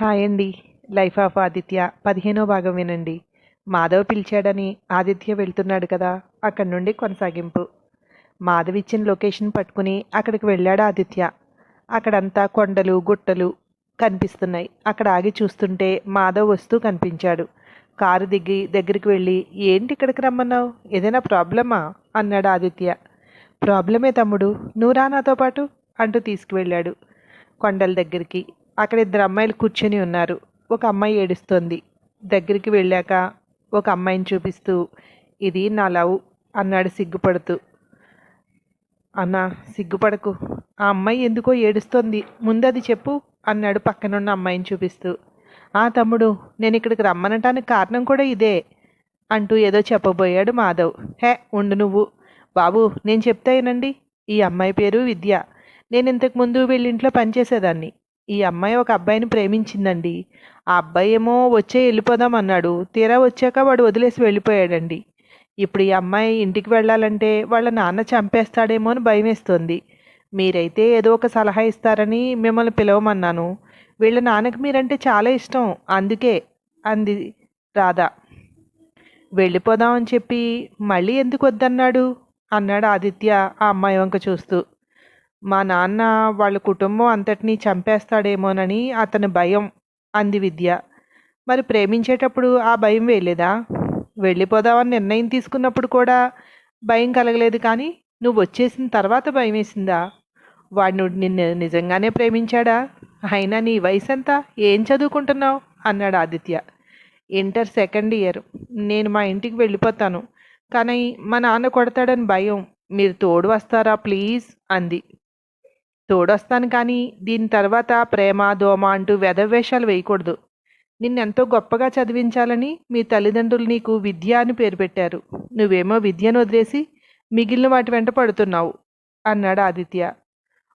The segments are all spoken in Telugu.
హాయ్ అండి. లైఫ్ ఆఫ్ ఆదిత్య పదిహేనో భాగం వినండి. మాధవ్ పిలిచాడని ఆదిత్య వెళ్తున్నాడు కదా అక్కడి నుండి కొనసాగింపు. మాధవ్ ఇచ్చిన లొకేషన్ పట్టుకుని అక్కడికి వెళ్ళాడు ఆదిత్య. అక్కడంతా కొండలు గుట్టలు కనిపిస్తున్నాయి. అక్కడ ఆగి చూస్తుంటే మాధవ్ వస్తూ కనిపించాడు. కారు దిగి దగ్గరికి వెళ్ళి ఏంటి ఇక్కడికి రమ్మన్నావు? ఏదైనా ప్రాబ్లమా? అన్నాడు ఆదిత్య. ప్రాబ్లమే తమ్ముడు. నువ్వు రా నాతో పాటు అంటూ తీసుకువెళ్ళాడు. కొండల దగ్గరికి అక్కడ ఇద్దరు అమ్మాయిలు కూర్చొని ఉన్నారు. ఒక అమ్మాయి ఏడుస్తోంది. దగ్గరికి వెళ్ళాక ఒక అమ్మాయిని చూపిస్తూ ఇది నా లవ్ అన్నాడు సిగ్గుపడుతూ. అన్న సిగ్గుపడకు. ఆ అమ్మాయి ఎందుకో ఏడుస్తోంది. ముందు అది చెప్పు అన్నాడు పక్కనున్న అమ్మాయిని చూపిస్తూ. ఆ తమ్ముడు నేను ఇక్కడికి రమ్మనటానికి కారణం కూడా ఇదే అంటూ ఏదో చెప్పబోయాడు మాధవ్. హే ఉండు నువ్వు. బాబు నేను చెప్తాయనండి ఈ అమ్మాయి పేరు విద్య. నేను ఇంతకు ముందు వీళ్ళింట్లో పనిచేసేదాన్ని. ఈ అమ్మాయి ఒక అబ్బాయిని ప్రేమించిందండి. ఆ అబ్బాయి ఏమో వచ్చే వెళ్ళిపోదాం అన్నాడు. తీరా వచ్చాక వాడు వదిలేసి వెళ్ళిపోయాడండి. ఇప్పుడు ఈ అమ్మాయి ఇంటికి వెళ్ళాలంటే వాళ్ళ నాన్న చంపేస్తాడేమో అని భయం వేస్తుంది మీరైతే ఏదో ఒక సలహా ఇస్తారని మిమ్మల్ని పిలవమన్నాను. వీళ్ళ నాన్నకి మీరంటే చాలా ఇష్టం. అందుకే అంది రాధా. వెళ్ళిపోదామని చెప్పి మళ్ళీ ఎందుకు వద్దన్నాడు? అన్నాడు ఆదిత్య ఆ అమ్మాయి వంక చూస్తూ. మా నాన్న వాళ్ళ కుటుంబం అంతటినీ చంపేస్తాడేమోనని అతని భయం అంది విద్య. మరి ప్రేమించేటప్పుడు ఆ భయం వేయలేదా? వెళ్ళిపోదామని నిర్ణయం తీసుకున్నప్పుడు కూడా భయం కలగలేదు కానీ నువ్వు వచ్చేసిన తర్వాత భయం వేసిందా? వాడు నిన్ను నిజంగానే ప్రేమించాడా? అయినా నీ వయసు ఎంత ఏం చదువుకుంటున్నావు? అన్నాడు ఆదిత్య. Inter second year. నేను మా ఇంటికి వెళ్ళిపోతాను. కానీ మా నాన్న కొడతాడని భయం. మీరు తోడు వస్తారా ప్లీజ్? అంది. తోడొస్తాను కానీ దీని తర్వాత ప్రేమ దోమ అంటూ వెధవేషాలు వేయకూడదు. నిన్నెంతో గొప్పగా చదివించాలని మీ తల్లిదండ్రులు నీకు విద్య అని పేరు పెట్టారు. నువ్వేమో విద్యను వదిలేసి మిగిలిన వాటి వెంట పడుతున్నావు అన్నాడు ఆదిత్య.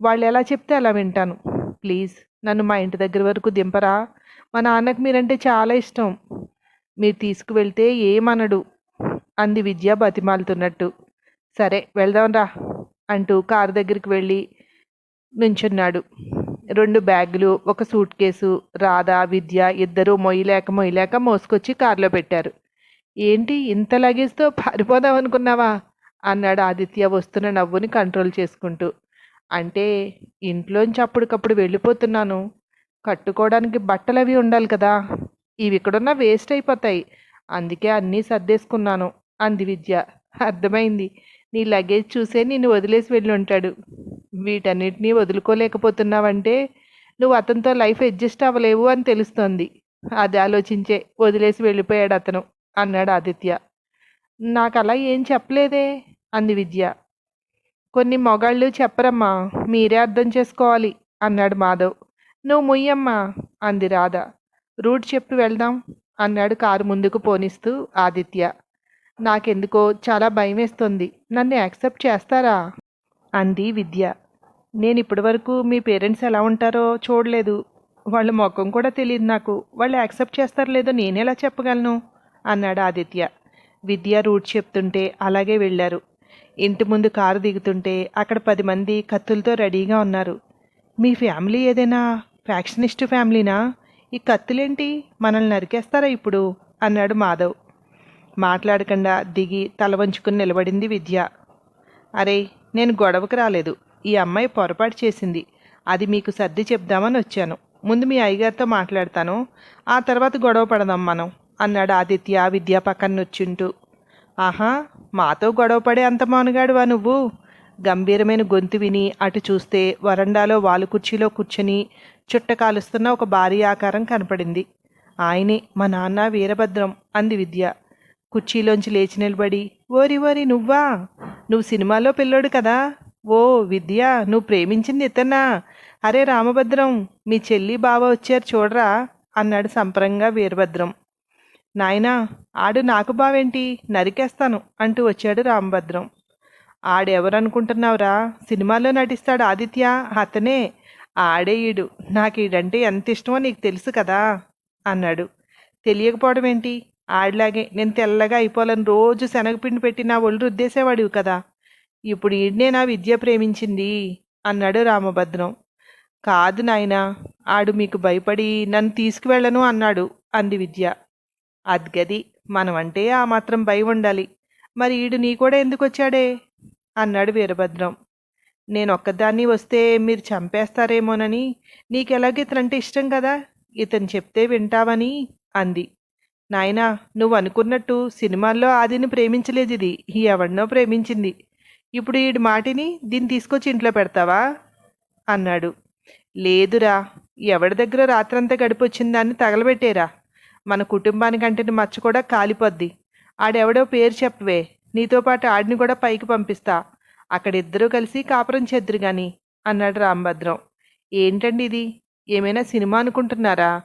వాళ్ళు ఎలా చెప్తే అలా వింటాను. ప్లీజ్ నన్ను మా ఇంటి దగ్గర వరకు దింపరా. మా నాన్నకు మీరంటే చాలా ఇష్టం. మీరు తీసుకువెళ్తే ఏమనడు. అంది విద్య బతిమాలుతున్నట్టు. సరే వెళ్దాం రా అంటూ కారు దగ్గరికి వెళ్ళి నుంచున్నాడు. రెండు బ్యాగులు ఒక సూట్ కేసు రాధా విద్య ఇద్దరు మొయ్యలేక మొయ్యలేక మోసుకొచ్చి కారులో పెట్టారు. ఏంటి ఇంత లగేజ్తో పారిపోదాం అనుకున్నావా? అన్నాడు ఆదిత్య వస్తున్న నవ్వుని కంట్రోల్ చేసుకుంటూ. అంటే ఇంట్లోంచి అప్పటికప్పుడు వెళ్ళిపోతున్నాను. కట్టుకోవడానికి బట్టలు అవి ఉండాలి కదా. ఇవి ఇక్కడున్న వేస్ట్ అయిపోతాయి. అందుకే అన్నీ సర్దేసుకున్నాను అంది విద్య. అర్థమైంది. నీ లగేజ్ చూసే నిన్ను వదిలేసి వెళ్ళి ఉంటాడు. వీటన్నిటినీ వదులుకోలేకపోతున్నావంటే నువ్వు అతనితో లైఫ్ అడ్జస్ట్ అవ్వలేవు అని తెలుస్తోంది. అది ఆలోచించే వదిలేసి వెళ్ళిపోయాడు అతను అన్నాడు ఆదిత్య. నాకు అలా ఏం చెప్పలేదే? అంది విద్య. కొన్ని మొగాళ్ళు చెప్పరమ్మా మీరే అర్థం చేసుకోవాలి అన్నాడు మాధవ్. నువ్వు ముయ్యమ్మా అంది రాధ. రూట్ చెప్పి వెళ్దాం అన్నాడు కారు ముందుకు పోనిస్తూ ఆదిత్య. నాకెందుకో చాలా భయం వేస్తుంది నన్ను యాక్సెప్ట్ చేస్తారా? అంది విద్య. నేను ఇప్పటి వరకు మీ పేరెంట్స్ ఎలా ఉంటారో చూడలేదు. వాళ్ళ ముఖం కూడా తెలియదు నాకు. వాళ్ళు యాక్సెప్ట్ చేస్తారో లేదో నేనెలా చెప్పగలను? అన్నాడు ఆదిత్య. విద్య రూట్ చెప్తుంటే అలాగే వెళ్ళారు. ఇంటి ముందు కారు దిగుతుంటే అక్కడ పది మంది కత్తులతో రెడీగా ఉన్నారు. మీ ఫ్యామిలీ ఏదైనా? ఫ్యాక్షనిస్ట్ ఫ్యామిలీనా? ఈ కత్తులేంటి? మనల్ని నరికేస్తారా ఇప్పుడు? అన్నాడు మాధవ్. మాట్లాడకుండా దిగి తల వంచుకుని నిలబడింది విద్య. అరే నేను గొడవకు రాలేదు. ఈ అమ్మాయి పొరపాటు చేసింది. అది మీకు సర్ది చెప్దామని వచ్చాను. ముందు మీ అయ్యగారితో మాట్లాడతాను. ఆ తర్వాత గొడవ పడదాం మనం అన్నాడు ఆదిత్య విద్య పక్కన నొచ్చుంటూ ఆహా మాతో గొడవ పడే అంత మానుగాడువా నువ్వు? గంభీరమైన గొంతు విని అటు చూస్తే వరండాలో వాలు కుర్చీలో కూర్చొని చుట్ట కాలుస్తున్న ఒక భారీ ఆకారం కనపడింది. ఆయనే మా నాన్న వీరభద్రం అంది విద్య. కుర్చీలోంచి లేచి నిలబడి ఓరి ఓరి నువ్వా? నువ్వు సినిమాలో పిల్లోడు కదా? ఓ విద్య నువ్వు ప్రేమించింది ఇతనా? అరే రామభద్రం మీ చెల్లి బావ వచ్చారు చూడరా? అన్నాడు సంపరంగా వీరభద్రం. నాయనా ఆడు నాకు బావేంటి? నరికేస్తాను అంటూ వచ్చాడు రామభద్రం. ఆడెవరనుకుంటున్నావురా? సినిమాలో నటిస్తాడు ఆదిత్య అతనే. ఆడే ఈడు. నాకు ఈడంటే ఎంత ఇష్టమో నీకు తెలుసు కదా? అన్నాడు. తెలియకపోవడం ఏంటి? ఆడిలాగే నేను తెల్లగా అయిపోవాలని రోజు శనగపిండి పెట్టి నా ఒళ్ళు రుద్దేసేవాడివి కదా? ఇప్పుడు ఈడ్నే నా విద్య ప్రేమించింది అన్నాడు రామభద్రం. కాదు నాయనా ఆడు మీకు భయపడి నన్ను తీసుకువెళ్ళను అన్నాడు అంది విద్య. అద్గది మనమంటే ఆ మాత్రం భయం ఉండాలి మరి ఈడు నీ కూడా ఎందుకు వచ్చాడే అన్నాడు వీరభద్రం. నేను ఒక్కదాన్ని వస్తే మీరు చంపేస్తారేమోనని నీకెలాగ ఇతనంటే ఇష్టం కదా ఇతను చెప్తే వింటావని అంది. నాయనా నువ్వు అనుకున్నట్టు సినిమాల్లో ఆదిని ప్రేమించలేదు ఇది ఎవడినో ప్రేమించింది. ఇప్పుడు ఈ మాటిని దీన్ని తీసుకొచ్చి ఇంట్లో పెడతావా? అన్నాడు. లేదురా ఎవడి దగ్గర రాత్రంతా గడిపొచ్చిందాన్ని తగలబెట్టేరా. మన కుటుంబానికంటే మచ్చ కూడా కాలిపోద్ది. ఆడెవడో పేరు చెప్పవే. నీతో పాటు ఆడిని కూడా పైకి పంపిస్తా. అక్కడ ఇద్దరూ కలిసి కాపురం చేద్దరు గాని అన్నాడు రామభద్రం ఏంటండి ఇది? ఏమైనా సినిమా అనుకుంటున్నారా?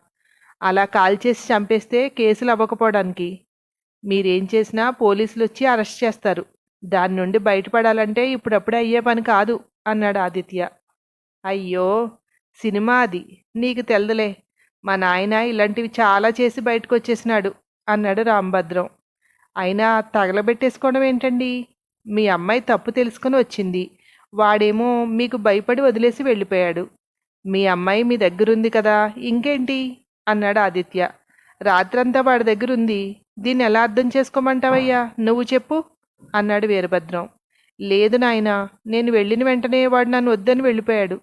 అలా కాల్ చేసి చంపేస్తే కేసులు అవ్వకపోవడానికి. మీరేం చేసినా పోలీసులు వచ్చి అరెస్ట్ చేస్తారు. దాని నుండి బయటపడాలంటే ఇప్పుడప్పుడే అయ్యే పని కాదు అన్నాడు ఆదిత్య. అయ్యో సినిమా అది. నీకు తెలదులే. మా నాయన ఇలాంటివి చాలా చేసి బయటకు వచ్చేసినాడు అన్నాడు రాంభద్రం. అయినా తగలబెట్టేసుకోవడం ఏంటండి? మీ అమ్మాయి తప్పు తెలుసుకొని వచ్చింది. వాడేమో మీకు భయపడి వదిలేసి వెళ్ళిపోయాడు. మీ అమ్మాయి మీ దగ్గరుంది కదా ఇంకేంటి? అన్నాడు ఆదిత్య. రాత్రంతా వాడి దగ్గర ఉంది దీన్ని ఎలా అర్థం చేసుకోమంటావయ్యా? నువ్వు చెప్పు. అన్నాడు వీరభద్రం. లేదు నాయనా నేను వెళ్ళిన వెంటనే వాడు నన్ను వద్దని వెళ్ళిపోయాడు.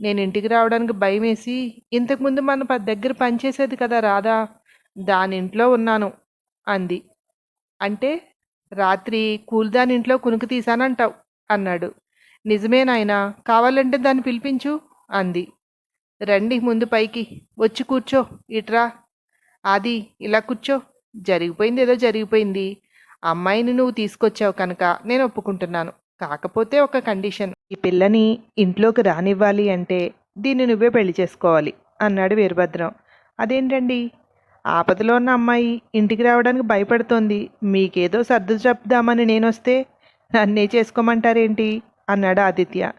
నేను ఇంటికి రావడానికి భయం వేసి ఇంతకుముందు మన ప- దగ్గర పనిచేసేది కదా రాధా దాని ఇంట్లో ఉన్నాను అంది. అంటే రాత్రి కూలిదాని ఇంట్లో కునుకు తీశానంటావు అన్నాడు. నిజమే నాయనా కావాలంటే దాన్ని పిలిపించు అంది. రండి ముందు పైకి వచ్చి కూర్చో ఇట్రా. అది ఇలా కూర్చో. జరిగిపోయింది ఏదో జరిగిపోయింది. అమ్మాయిని నువ్వు తీసుకొచ్చావు కనుక నేను ఒప్పుకుంటున్నాను. కాకపోతే ఒక కండిషన్. ఈ పిల్లని ఇంట్లోకి రానివ్వాలి అంటే దీన్ని నువ్వే పెళ్ళి చేసుకోవాలి అన్నాడు వీరభద్రం. అదేంటండి? ఆపదలో ఉన్న అమ్మాయి ఇంటికి రావడానికి భయపడుతోంది. మీకేదో సర్దు చెప్దామని నేను వస్తే నన్నే చేసుకోమంటారేంటి? అన్నాడు ఆదిత్య.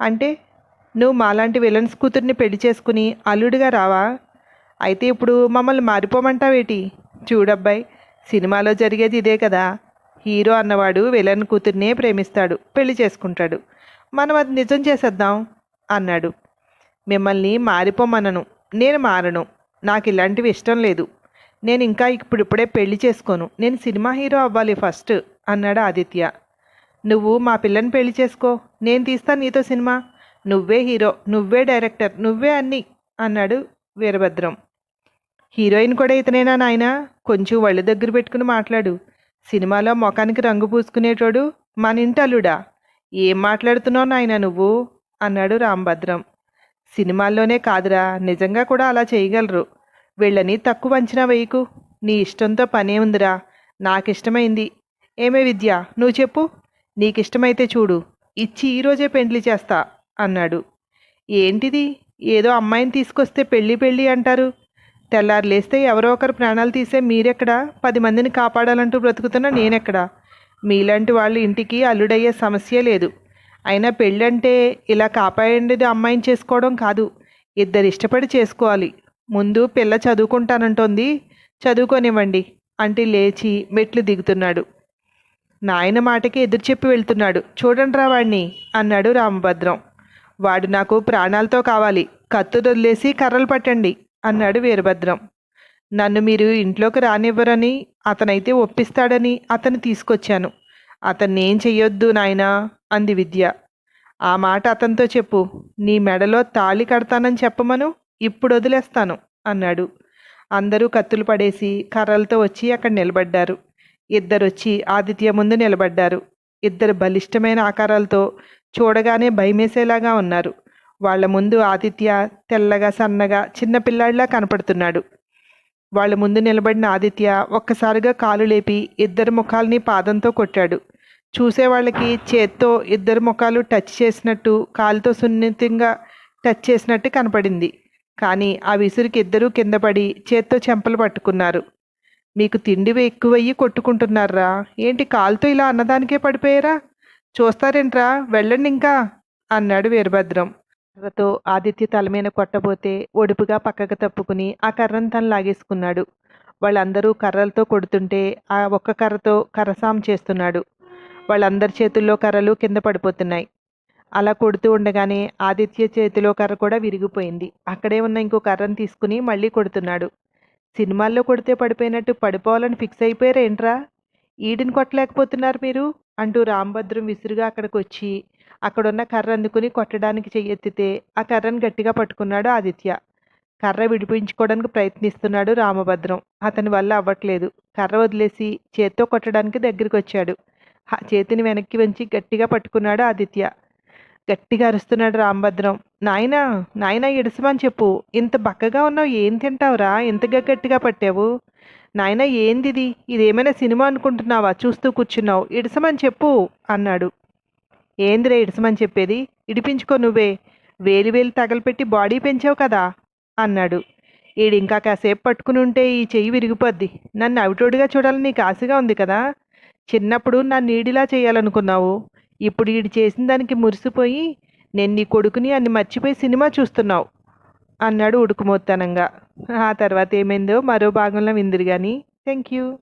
అంటే నువ్వు మాలాంటి విలన్స్ కూతుర్ని పెళ్ళి చేసుకుని అల్లుడిగా రావా? అయితే ఇప్పుడు మమ్మల్ని మారిపోమంటావేటి? చూడబ్బాయి సినిమాలో జరిగేది ఇదే కదా. హీరో అన్నవాడు విలన్ కూతుర్నే ప్రేమిస్తాడు పెళ్ళి చేసుకుంటాడు. మనం అది నిజం చేసేద్దాం అన్నాడు. మిమ్మల్ని మారిపోమనను నేను మారను. నాకు ఇలాంటివి ఇష్టం లేదు. నేను ఇంకా ఇప్పుడిప్పుడే పెళ్ళి చేసుకోను. నేను సినిమా హీరో అవ్వాలి ఫస్ట్ అన్నాడు ఆదిత్య. నువ్వు మా పిల్లని పెళ్ళి చేసుకో. నేను తీస్తాను నీతో సినిమా. నువ్వే హీరో నువ్వే డైరెక్టర్ నువ్వే అన్ని అన్నాడు వీరభద్రం. హీరోయిన్ కూడా ఇతనేనా నాయనా? కొంచెం ఒళ్ళు దగ్గర పెట్టుకుని మాట్లాడు. సినిమాలో ముఖానికి రంగు పూసుకునేటోడు మన ఇంటి అల్లుడా. ఏం మాట్లాడుతున్నావు నాయనా నువ్వు? అన్నాడు రాంభద్రం. సినిమాల్లోనే కాదురా నిజంగా కూడా అలా చేయగలరు. వీళ్ళని తక్కువ అంచనా వేయకు. నీ ఇష్టంతో పనే ఉందిరా. నాకిష్టమైంది. ఏమే విద్య నువ్వు చెప్పు. నీకిష్టమైతే చూడు. ఇచ్చి ఈరోజే పెండ్లి చేస్తా అన్నాడు. ఏంటిది? ఏదో అమ్మాయిని తీసుకొస్తే పెళ్ళి పెళ్ళి అంటారు. తెల్లారు లేస్తే ఎవరో ఒకరు ప్రాణాలు తీసే మీరెక్కడా? పది మందిని కాపాడాలంటూ బ్రతుకుతున్న నేనెక్కడా? మీలాంటి వాళ్ళు ఇంటికి అల్లుడయ్యే సమస్య లేదు. అయినా పెళ్ళంటే ఇలా కాపాడేది అమ్మాయిని చేసుకోవడం కాదు. ఇద్దరు ఇష్టపడి చేసుకోవాలి. ముందు పిల్ల చదువుకుంటానంటోంది. చదువుకోనివ్వండి. అంటే లేచి మెట్లు దిగుతున్నాడు. నాయన మాటకి ఎదురు చెప్పి వెళ్తున్నాడు. చూడండి రా వాడిని అన్నాడు రామభద్రం. వాడు నాకు ప్రాణాలతో కావాలి. కత్తు వదిలేసి కర్రలు పట్టండి. అన్నాడు వీరభద్రం. నన్ను మీరు ఇంట్లోకి రానివ్వరని అతనైతే ఒప్పిస్తాడని అతను తీసుకొచ్చాను. అతన్ని ఏం చెయ్యొద్దు నాయనా అంది విద్య. ఆ మాట అతనితో చెప్పు. నీ మెడలో తాళి కడతానని చెప్పమను ఇప్పుడు వదిలేస్తాను అన్నాడు. అందరూ కత్తులు పడేసి కర్రలతో వచ్చి అక్కడ నిలబడ్డారు. ఇద్దరొచ్చి ఆదిత్య ముందు నిలబడ్డారు. ఇద్దరు బలిష్టమైన ఆకారాలతో చూడగానే భయమేసేలాగా ఉన్నారు. వాళ్ళ ముందు ఆదిత్య తెల్లగా సన్నగా చిన్న పిల్లాడిలా కనపడుతున్నాడు. వాళ్ళ ముందు నిలబడిన ఆదిత్య ఒక్కసారిగా కాలు లేపి ఇద్దరు ముఖాల్ని పాదంతో కొట్టాడు. చూసే వాళ్ళకి చేత్తో ఇద్దరు ముఖాలు టచ్ చేసినట్టు కాలుతో సున్నితంగా టచ్ చేసినట్టు కనపడింది. కానీ ఆ విసురుకి ఇద్దరూ కింద పడి చేత్తో చెంపలు పట్టుకున్నారు. మీకు తిండివి ఎక్కువయ్యి కొట్టుకుంటున్నారా? ఏంటి కాలుతో ఇలా అన్నదానికే పడిపోయారా? చూస్తారేంట్రా? వెళ్ళండి ఇంకా అన్నాడు వీరభద్రం. కర్రతో ఆదిత్య తల మీద కొట్టబోతే ఒడుపుగా పక్కకు తప్పుకుని ఆ కర్రను తను లాగేసుకున్నాడు. వాళ్ళందరూ కర్రలతో కొడుతుంటే ఆ ఒక్క కర్రతో కర్రసాం చేస్తున్నాడు. వాళ్ళందరి చేతుల్లో కర్రలు కింద పడిపోతున్నాయి. అలా కొడుతూ ఉండగానే ఆదిత్య చేతిలో కర్ర కూడా విరిగిపోయింది. అక్కడే ఉన్న ఇంకో కర్రను తీసుకుని మళ్ళీ కొడుతున్నాడు. సినిమాల్లో కొడితే పడిపోయినట్టు పడిపోవాలని ఫిక్స్ అయిపోయారేంట్రా? ఈడిని కొట్టలేకపోతున్నారు మీరు? అంటూ రాంభద్రం విసురుగా అక్కడికి వచ్చి అక్కడున్న కర్ర అందుకుని కొట్టడానికి చెయ్యెత్తితే ఆ కర్రను గట్టిగా పట్టుకున్నాడు ఆదిత్య. కర్ర విడిపించుకోవడానికి ప్రయత్నిస్తున్నాడు రామభద్రం. అతని వల్ల అవ్వట్లేదు. కర్ర వదిలేసి చేత్తో కొట్టడానికి దగ్గరికి వచ్చాడు. ఆ చేతిని వెనక్కి వంచి గట్టిగా పట్టుకున్నాడు ఆదిత్య. గట్టిగా అరుస్తున్నాడు రామభద్రం. నాయనా నాయనా ఇడసమని చెప్పు. ఇంత బక్కగా ఉన్నావు ఏం తింటావురా? ఇంతగా గట్టిగా పట్టావు. నాయనా ఏందిది? ఇదేమైనా సినిమా అనుకుంటున్నావా? చూస్తూ కూర్చున్నావు. ఇడసమని చెప్పు అన్నాడు. ఏందిరా ఇడసమని చెప్పేది? ఇడిపించుకో నువ్వే. వేలు వేలు తగలపెట్టి బాడీ పెంచావు కదా? అన్నాడు. ఈడింకా ఇంకా కాసేపు పట్టుకుని ఉంటే ఈ చెయ్యి విరిగిపోద్ది. నన్ను అవిటోడిగా చూడాలని నీకు ఆశగా ఉంది కదా? చిన్నప్పుడు నా నీడిలా చేయాలనుకున్నావు. ఇప్పుడు ఈడు చేసిన దానికి మురిసిపోయి నేను నీ కొడుకుని అన్ని మర్చిపోయి సినిమా చూస్తున్నావు. అన్నాడు ఉడుకుమోత్తనంగా. ఆ తర్వాత ఏమైందో మరో భాగంలో విందిరు కానీ థ్యాంక్ యూ